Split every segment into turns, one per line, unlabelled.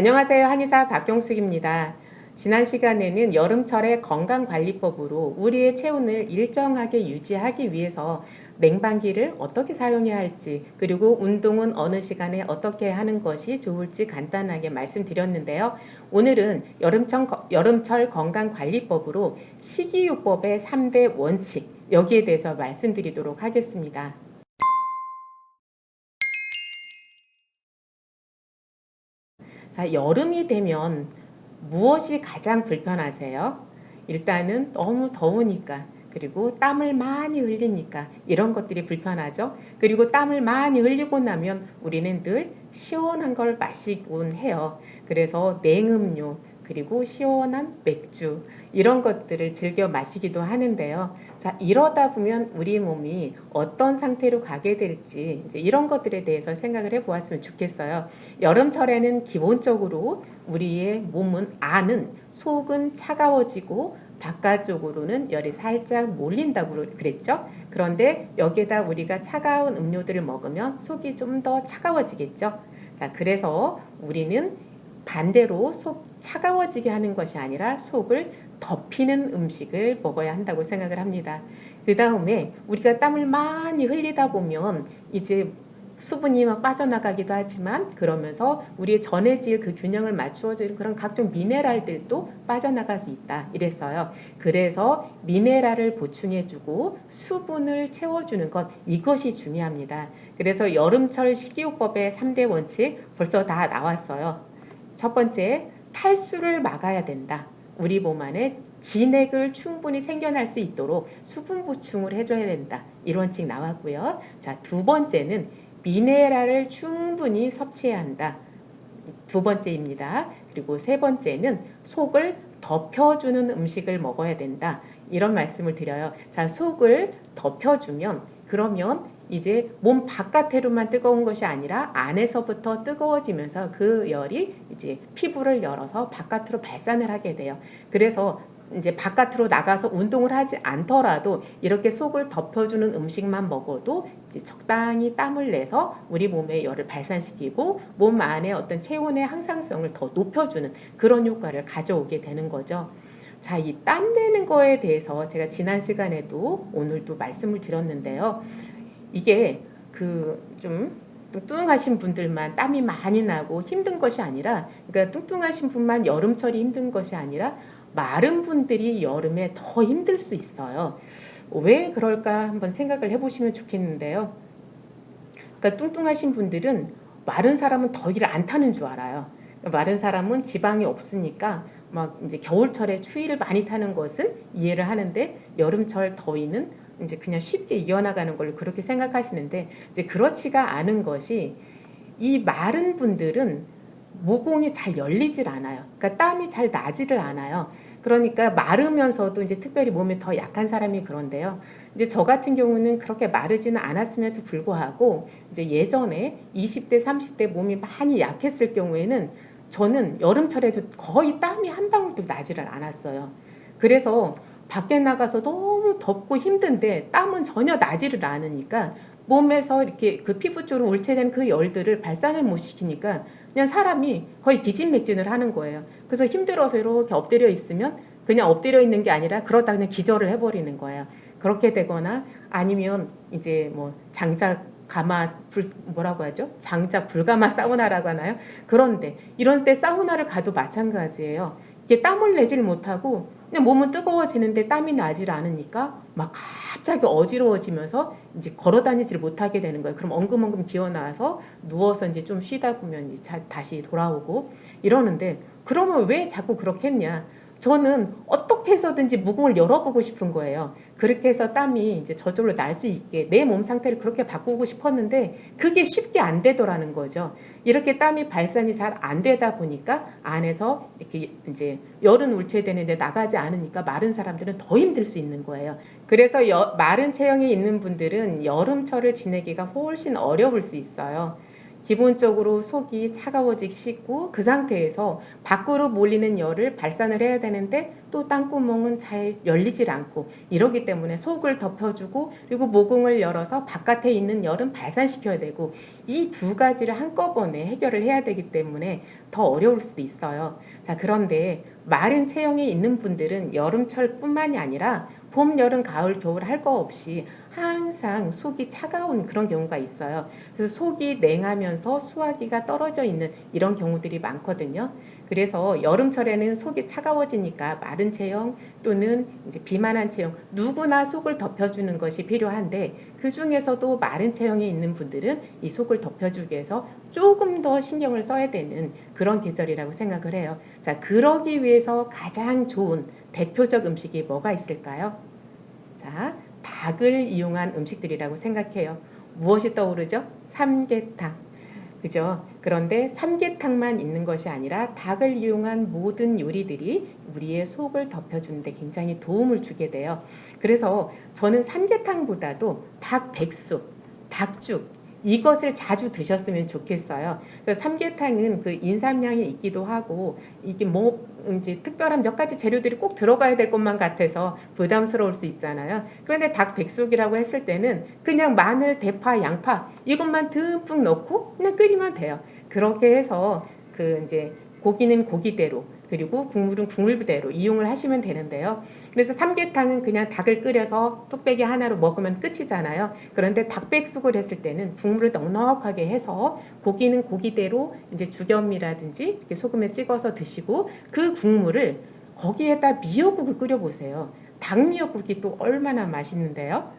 안녕하세요. 한의사 박경숙입니다. 지난 시간에는 여름철의 건강관리법으로 우리의 체온을 일정하게 유지하기 위해서 냉방기를 어떻게 사용해야 할지 그리고 운동은 어느 시간에 어떻게 하는 것이 좋을지 간단하게 말씀드렸는데요. 오늘은 여름철, 여름철 건강관리법으로 식이요법의 3대 원칙 여기에 대해서 말씀드리도록 하겠습니다. 자, 여름이 되면 무엇이 가장 불편하세요? 일단은 너무 더우니까 그리고 땀을 많이 흘리니까 이런 것들이 불편하죠. 그리고 땀을 많이 흘리고 나면 우리는 늘 시원한 걸 마시곤 해요. 그래서 냉음료 그리고 시원한 맥주 이런 것들을 즐겨 마시기도 하는데요. 자, 이러다 보면 우리 몸이 어떤 상태로 가게 될지 이제 이런 것들에 대해서 생각을 해 보았으면 좋겠어요. 여름철에는 기본적으로 우리의 몸은 안은 속은 차가워지고 바깥쪽으로는 열이 살짝 몰린다고 그랬죠. 그런데 여기에다 우리가 차가운 음료들을 먹으면 속이 좀 더 차가워지겠죠. 자, 그래서 우리는 반대로 속 차가워지게 하는 것이 아니라 속을 덮이는 음식을 먹어야 한다고 생각을 합니다. 그 다음에 우리가 땀을 많이 흘리다 보면 이제 수분이 막 빠져나가기도 하지만 그러면서 우리의 전해질 그 균형을 맞추어주는 그런 각종 미네랄들도 빠져나갈 수 있다 이랬어요. 그래서 미네랄을 보충해주고 수분을 채워주는 것 이것이 중요합니다. 그래서 여름철 식이요법의 3대 원칙 벌써 다 나왔어요. 첫 번째 탈수를 막아야 된다. 우리 몸 안에 진액을 충분히 생겨날 수 있도록 수분 보충을 해줘야 된다. 이 원칙 나왔고요. 자, 두 번째는 미네랄을 충분히 섭취해야 한다. 두 번째입니다. 그리고 세 번째는 속을 덮여주는 음식을 먹어야 된다. 이런 말씀을 드려요. 자, 속을 덮여주면 그러면 이제 몸 바깥으로만 뜨거운 것이 아니라 안에서부터 뜨거워지면서 그 열이 이제 피부를 열어서 바깥으로 발산을 하게 돼요. 그래서 이제 바깥으로 나가서 운동을 하지 않더라도 이렇게 속을 덮여주는 음식만 먹어도 이제 적당히 땀을 내서 우리 몸의 열을 발산시키고 몸 안에 어떤 체온의 항상성을 더 높여주는 그런 효과를 가져오게 되는 거죠. 자, 이 땀 내는 거에 대해서 제가 지난 시간에도 오늘도 말씀을 드렸는데요. 이게 그좀 뚱뚱하신 분들만 땀이 많이 나고 힘든 것이 아니라 그러니까 뚱뚱하신 분만 여름철이 힘든 것이 아니라 마른 분들이 여름에 더 힘들 수 있어요. 왜 그럴까 한번 생각을 해보시면 좋겠는데요. 그러니까 뚱뚱하신 분들은 마른 사람은 더위를 안 타는 줄 알아요. 그러니까 마른 사람은 지방이 없으니까 막 이제 겨울철에 추위를 많이 타는 것은 이해를 하는데 여름철 더위는 이제 그냥 쉽게 이겨나가는 걸로 그렇게 생각하시는데 이제 그렇지가 않은 것이 이 마른 분들은 모공이 잘 열리질 않아요. 그러니까 땀이 잘 나지를 않아요. 그러니까 마르면서도 이제 특별히 몸에 더 약한 사람이 그런데요. 이제 저 같은 경우는 그렇게 마르지는 않았음에도 불구하고 이제 예전에 20대, 30대 몸이 많이 약했을 경우에는 저는 여름철에도 거의 땀이 한 방울도 나지를 않았어요. 그래서 밖에 나가서 너무 덥고 힘든데 땀은 전혀 나지를 않으니까 몸에서 이렇게 그 피부 쪽으로 울체된 그 열들을 발산을 못 시키니까 그냥 사람이 거의 기진맥진을 하는 거예요. 그래서 힘들어서 이렇게 엎드려 있으면 그냥 엎드려 있는 게 아니라 그러다 그냥 기절을 해버리는 거예요. 그렇게 되거나 아니면 이제 뭐 장작 가마 불 뭐라고 하죠? 장작 불가마 사우나라고 하나요? 그런데 이런 때 사우나를 가도 마찬가지예요. 이게 땀을 내질 못하고 그냥 몸은 뜨거워지는데 땀이 나질 않으니까 막 갑자기 어지러워지면서 이제 걸어 다니질 못하게 되는 거예요. 그럼 엉금엉금 기어 나와서 누워서 이제 좀 쉬다 보면 이제 다시 돌아오고 이러는데 그러면 왜 자꾸 그렇게 했냐? 저는 어떻게 해서든지 모공을 열어보고 싶은 거예요. 그렇게 해서 땀이 이제 저절로 날 수 있게 내 몸 상태를 그렇게 바꾸고 싶었는데 그게 쉽게 안 되더라는 거죠. 이렇게 땀이 발산이 잘 안 되다 보니까 안에서 이렇게 이제 열은 울체되는데 나가지 않으니까 마른 사람들은 더 힘들 수 있는 거예요. 그래서 여, 마른 체형이 있는 분들은 여름철을 지내기가 훨씬 어려울 수 있어요. 기본적으로 속이 차가워지기 쉽고 그 상태에서 밖으로 몰리는 열을 발산을 해야 되는데 또 땅구멍은 잘 열리질 않고 이러기 때문에 속을 덮여주고 그리고 모공을 열어서 바깥에 있는 열은 발산시켜야 되고 이 두 가지를 한꺼번에 해결을 해야 되기 때문에 더 어려울 수도 있어요. 자 그런데 마른 체형에 있는 분들은 여름철뿐만이 아니라 봄, 여름, 가을, 겨울 할 거 없이 항상 속이 차가운 그런 경우가 있어요. 그래서 속이 냉하면서 소화기가 떨어져 있는 이런 경우들이 많거든요. 그래서 여름철에는 속이 차가워지니까 마른 체형 또는 이제 비만한 체형 누구나 속을 덮여주는 것이 필요한데 그 중에서도 마른 체형에 있는 분들은 이 속을 덮여주기 위해서 조금 더 신경을 써야 되는 그런 계절이라고 생각을 해요. 자, 그러기 위해서 가장 좋은 대표적 음식이 뭐가 있을까요? 자, 닭을 이용한 음식들이라고 생각해요. 무엇이 떠오르죠? 삼계탕. 그죠? 그런데 삼계탕만 있는 것이 아니라 닭을 이용한 모든 요리들이 우리의 속을 덮여주는데 굉장히 도움을 주게 돼요. 그래서 저는 삼계탕보다도 닭 백숙, 닭죽, 이것을 자주 드셨으면 좋겠어요. 그래서 삼계탕은 그 인삼향이 있기도 하고 이게 뭐 이제 특별한 몇 가지 재료들이 꼭 들어가야 될 것만 같아서 부담스러울 수 있잖아요. 그런데 닭 백숙이라고 했을 때는 그냥 마늘, 대파, 양파 이것만 듬뿍 넣고 그냥 끓이면 돼요. 그렇게 해서 그 이제 고기는 고기대로 그리고 국물은 국물대로 이용을 하시면 되는데요. 그래서 삼계탕은 그냥 닭을 끓여서 뚝배기 하나로 먹으면 끝이잖아요. 그런데 닭백숙을 했을 때는 국물을 넉넉하게 해서 고기는 고기대로 이제 죽염이라든지 소금에 찍어서 드시고 그 국물을 거기에다 미역국을 끓여 보세요. 닭 미역국이 또 얼마나 맛있는데요.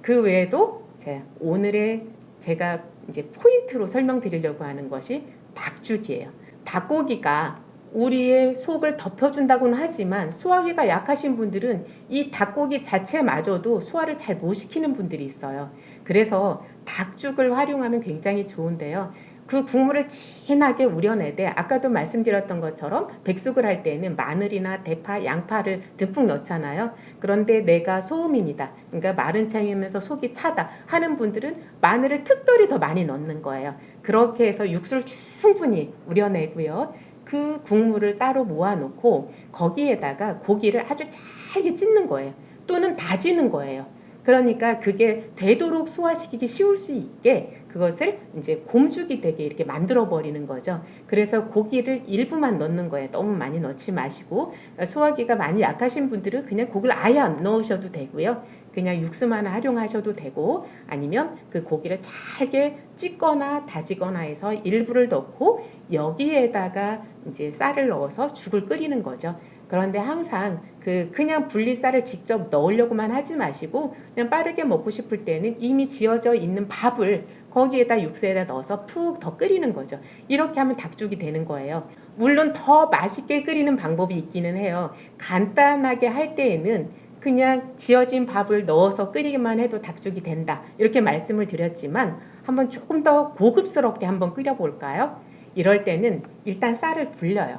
그 외에도 제 오늘의 제가 이제 포인트로 설명드리려고 하는 것이 닭죽이에요. 닭고기가 우리의 속을 덮여준다고는 하지만 소화기가 약하신 분들은 이 닭고기 자체마저도 소화를 잘 못 시키는 분들이 있어요. 그래서 닭죽을 활용하면 굉장히 좋은데요. 그 국물을 진하게 우려내되 아까도 말씀드렸던 것처럼 백숙을 할 때는 마늘이나 대파, 양파를 듬뿍 넣잖아요. 그런데 내가 소음인이다. 그러니까 마른 창이면서 속이 차다 하는 분들은 마늘을 특별히 더 많이 넣는 거예요. 그렇게 해서 육수를 충분히 우려내고요. 그 국물을 따로 모아놓고 거기에다가 고기를 아주 잘게 찢는 거예요. 또는 다지는 거예요. 그러니까 그게 되도록 소화시키기 쉬울 수 있게 그것을 이제 곰죽이 되게 이렇게 만들어 버리는 거죠. 그래서 고기를 일부만 넣는 거예요. 너무 많이 넣지 마시고 그러니까 소화기가 많이 약하신 분들은 그냥 고기를 아예 안 넣으셔도 되고요. 그냥 육수만 활용하셔도 되고 아니면 그 고기를 잘게 찢거나 다지거나 해서 일부를 넣고 여기에다가 이제 쌀을 넣어서 죽을 끓이는 거죠. 그런데 항상 그 그냥 분리쌀을 직접 넣으려고만 하지 마시고 그냥 빠르게 먹고 싶을 때는 이미 지어져 있는 밥을 거기에다 육수에다 넣어서 푹 더 끓이는 거죠. 이렇게 하면 닭죽이 되는 거예요. 물론 더 맛있게 끓이는 방법이 있기는 해요. 간단하게 할 때에는 그냥 지어진 밥을 넣어서 끓이기만 해도 닭죽이 된다. 이렇게 말씀을 드렸지만 한번 조금 더 고급스럽게 한번 끓여볼까요? 이럴 때는 일단 쌀을 불려요.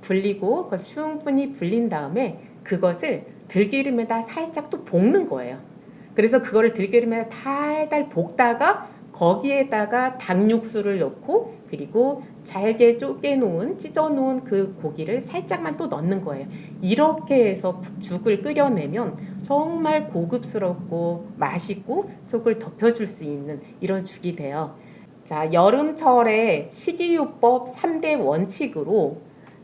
불리고 그걸 충분히 불린 다음에 그것을 들기름에다 살짝 또 볶는 거예요. 그래서 그거를 들기름에 달달 볶다가 거기에다가 닭육수를 넣고 그리고 잘게 쪼개 놓은 찢어 놓은 그 고기를 살짝만 또 넣는 거예요. 이렇게 해서 죽을 끓여내면 정말 고급스럽고 맛있고 속을 덮여줄 수 있는 이런 죽이 돼요. 자, 여름철에 식이요법 3대 원칙으로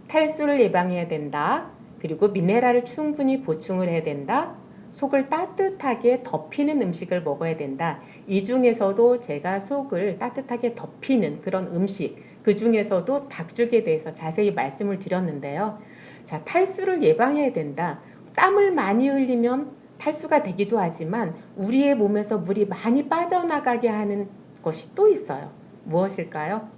탈수를 예방해야 된다. 그리고 미네랄을 충분히 보충을 해야 된다. 속을 따뜻하게 덮이는 음식을 먹어야 된다. 이 중에서도 제가 속을 따뜻하게 덮이는 그런 음식, 그 중에서도 닭죽에 대해서 자세히 말씀을 드렸는데요. 자, 탈수를 예방해야 된다. 땀을 많이 흘리면 탈수가 되기도 하지만 우리의 몸에서 물이 많이 빠져나가게 하는 것이 또 있어요. 무엇일까요?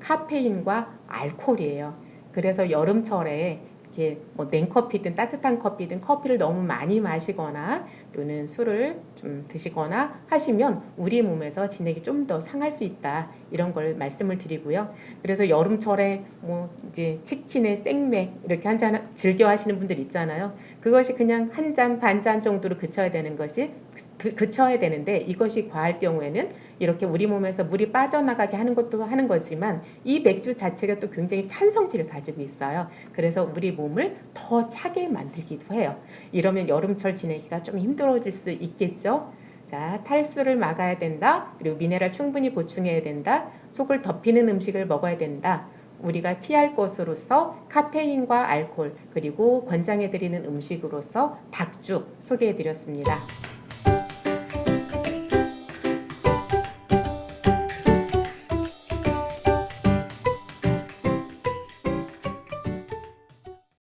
카페인과 알코올이에요. 그래서 여름철에 이렇게 뭐 냉커피든 따뜻한 커피든 커피를 너무 많이 마시거나 또는 술을 좀 드시거나 하시면 우리 몸에서 진액이 좀 더 상할 수 있다 이런 걸 말씀을 드리고요. 그래서 여름철에 뭐 이제 치킨에 생맥 이렇게 한 잔 즐겨 하시는 분들 있잖아요. 그것이 그냥 한 잔 반 잔 정도로 그쳐야 되는 것이 그- 그쳐야 되는데 이것이 과할 경우에는 이렇게 우리 몸에서 물이 빠져나가게 하는 것도 하는 거지만 이 맥주 자체가 또 굉장히 찬 성질을 가지고 있어요. 그래서 우리 몸을 더 차게 만들기도 해요. 이러면 여름철 지내기가 좀 힘들어질 수 있겠죠. 자, 탈수를 막아야 된다. 그리고 미네랄 충분히 보충해야 된다. 속을 덮이는 음식을 먹어야 된다. 우리가 피할 것으로서 카페인과 알코올 그리고 권장해 드리는 음식으로서 닭죽 소개해 드렸습니다.